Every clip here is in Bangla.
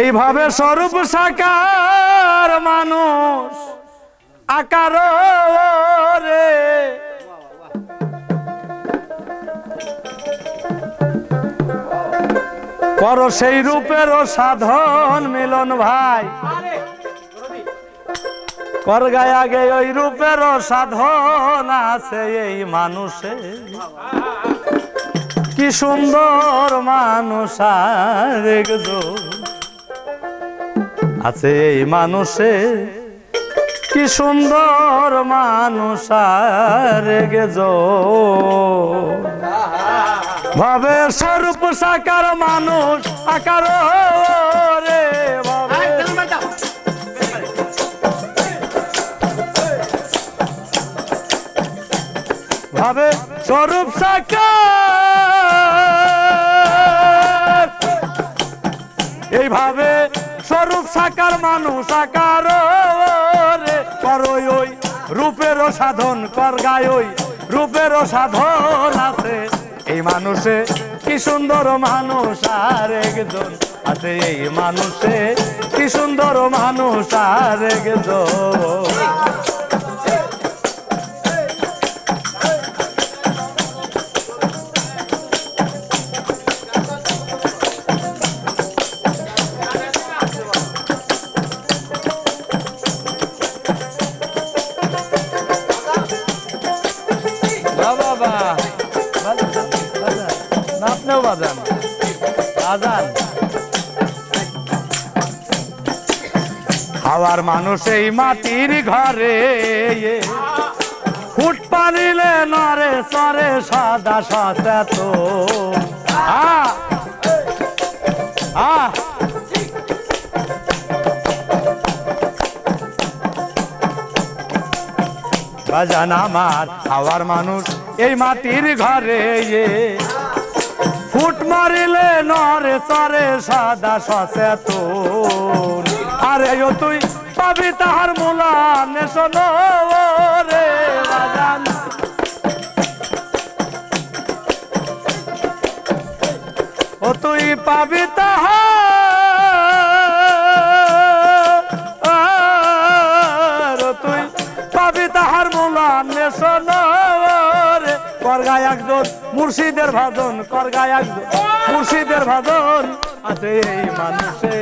এইভাবে স্বরূপ সাকার মানুষ আকার রে। কর সেই রূপের সাধন মিলন ভাই। কর গায়ে আগে ওই রূপের সাধন আছে এই মানুষে। কি সুন্দর মানুষ আর আছে এই মানুষে। কি সুন্দর মানুষ একজন ভাবে স্বরূপ সাকার মানুষ আকার রে ভাবে। ভাবে স্বরূপ সাকার। এইভাবে স্বরূপ সাকার মানুষ আকার রে। করই ওই রূপেরও সাধন কর গায় ওই রূপেরও সাধন আছে। এই মানুষে কি সুন্দর মানুষ আর একজন আছে। এই মানুষে কি সুন্দর মানুষ আর একজন না, আপনিও বাজান। বাজান। খাওয়ার মানুষ এই মাটির ঘরে ফুট পানিলে নরে সরে সাদা আ। আ। বাজান আমার খাওয়ার মানুষ এই মাটির ঘরে ফুট মারিলে নরে সরে সাদা সচেতন। আরে ও তুই পাবি তাহার মূলা নেশন রে বাজান। ও তুই পাবি তাহার করগায় একজন, মুর্শিদের ভাজন করগায় একজন। মুর্শিদের ভাজন আছে এই মানুষে,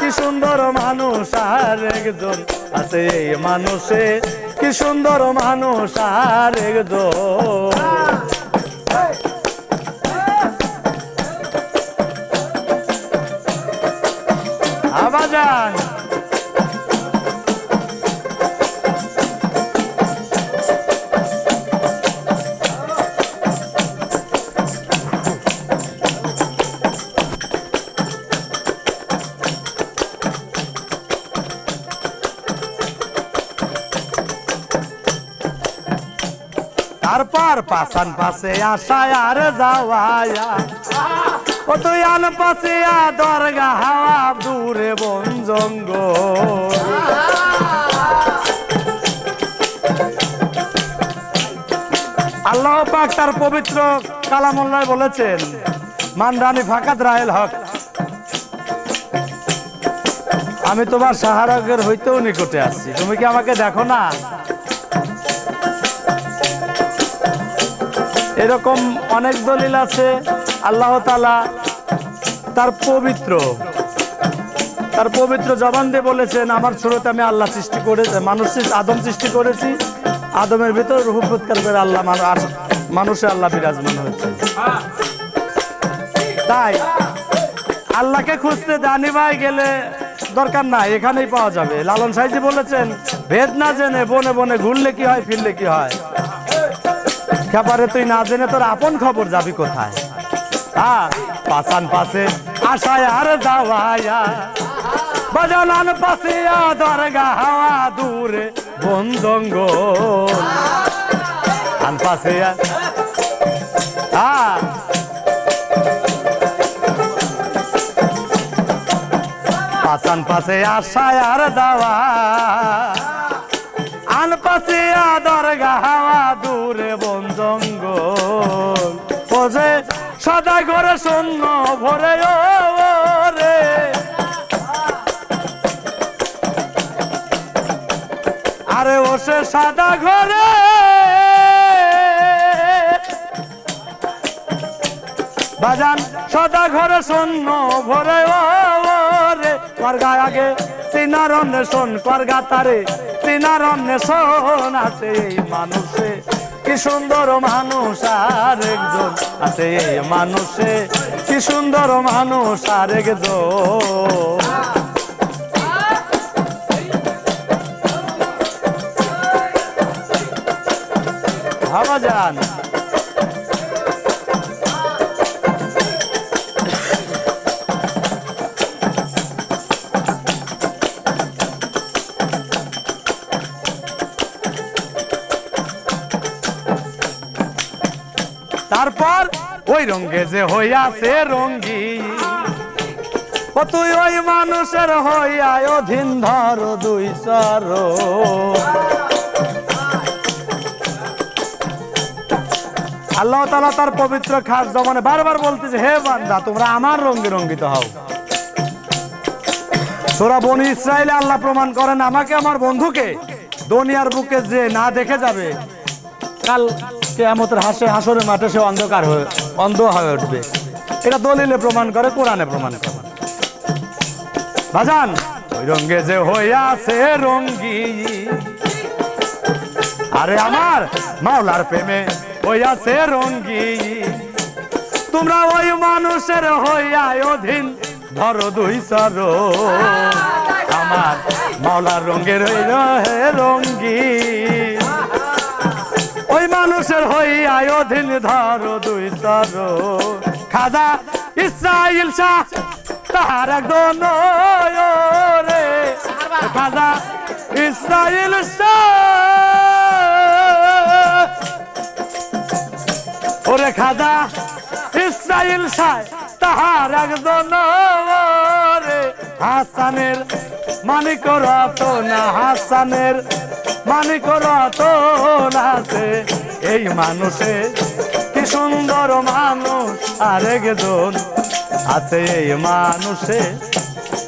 কি সুন্দর মানুষ আর একজন। আছে এই মানুষে, কি সুন্দর মানুষ আর একজন। তারপর পাশান পাশে আশায় আর যাওয়ায়া। ও তুই আন পাশে দরগা হাওয়া দূরে বন জঙ্গল। আল্লাহ পাক তার পবিত্র কালামুল্লায় বলেছেন, মানরানি ফাকাত রায়েল হক। আমি তোমার সাহারকের হইতেও নিকটে আসছি তুমি কি আমাকে দেখো না? এরকম অনেক দলিল আছে। আল্লাহ তালা তার পবিত্র তার পবিত্র জবান দিয়ে বলেছেন, আমার শুরুতে আমি আল্লাহ সৃষ্টি করেছি, মানুষ আদম সৃষ্টি করেছি। আদমের ভিতর রূপ ফুৎকার করে আল্লাহ মানু- আর মানুষে আল্লাহ বিরাজমান হয়েছে। তাই আল্লাহকে খুঁজতে জানি ভাই গেলে দরকার নাই, এখানেই পাওয়া যাবে। লালন সাইজি বলেছেন, ভেদ না জেনে বনে বনে ঘুরলে কি হয়, ফিরলে কি হয়? খাবারে তুই না জেনে তোর আপন খবর যাবি কোথায়? পাশান পাশে আশায় আর দরগা হাওয়া দূরে পাশে পাশান পাশে আশায় আর যাওয়া, আন পাশে আদর গাওয়া দূরে বন জঙ্গল। পজে সদা ঘরে শূন্য ভরে রে। আরে ওসে সাদা ঘরে। বাজান, সদা ঘরে শূন্য ভরে রে। করগা আগে চিনার অন্বেষণ করগা তারে চিনার অন্বেষণ আছে মানুষে। কি সুন্দর মানুষ আর একজন আছে এই মানুষে। কি সুন্দর মানুষ আর একজন ভাবা যান। তারপর ওই রঙ্গে যে হইয়াছে রঙ্গি তুই ওই মানুষের হইয়া অধীন ধর দুই সর আল্লাহ তালা তার পবিত্র খাস জমানে বারবার বলতেছে, হে বান্দা, তোমরা আমার রঙ্গে রঙ্গিত হও। তোরা বনি ইসরায়েলে আল্লাহ প্রমাণ করেন, আমাকে আমার বন্ধুকে দুনিয়ার বুকে যে না দেখে যাবে, কাল কেয়ামতের হাসে হাসরের মাঠে সে অন্ধকার হয়ে, অন্ধ হয়ে উঠবে। এটা দলিলে প্রমাণ করে, কোরআনে প্রমাণ করে। বাজান। ওই রঙ্গে যে হইয়াছে রঙ্গি, আরে আমার মাওলার প্রেমে হইয়াছে রঙ্গি। তোমরা ওই মানুষের হইয়া অধীন, ধরো দুই সর আমার মাওলার রঙ্গের হইল হে রঙ্গি। ওই মানুষের হইয়া অধীন ধরো, দুই সর খাদা ইসরাইল শাহ, তাহার একজন রে খাদা ইসরাইল শাহ। ওরে খাদা ইসরাইল সাই তাহার একজন রে হাসানের মানিক রত না, হাসানের মানিক রত নাছে এই মানুষে কি সুন্দর মানুষ আর একজন আছে এই মানুষে।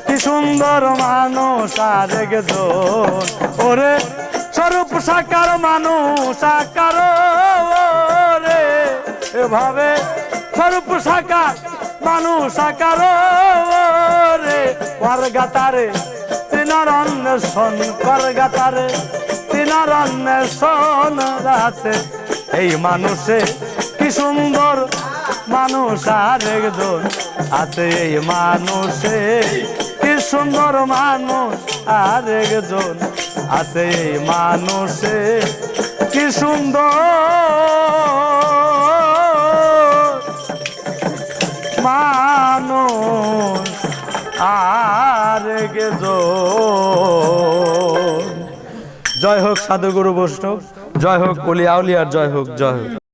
কি সুন্দর মানুষ আর একজন ওরে স্বরূপ সাকার মানুষ সাকার রে এভাবে স্বরূপ সাকার মানুষ সাকার রে করগাতারে তিনার অন্বেষণ করগাতারে অন্বেষণ আছে এই মানুষে কি সুন্দর মানুষ আর একজন আছে এই মানুষে। কি সুন্দর মানুষ আর একজন আছে এই মানুষে। কি সুন্দর মানুষ আর একজন জয় হোক সাধুগুরু বৈষ্ণব জয় হোক অলি আউলিয়ার জয় হোক জয় হোক।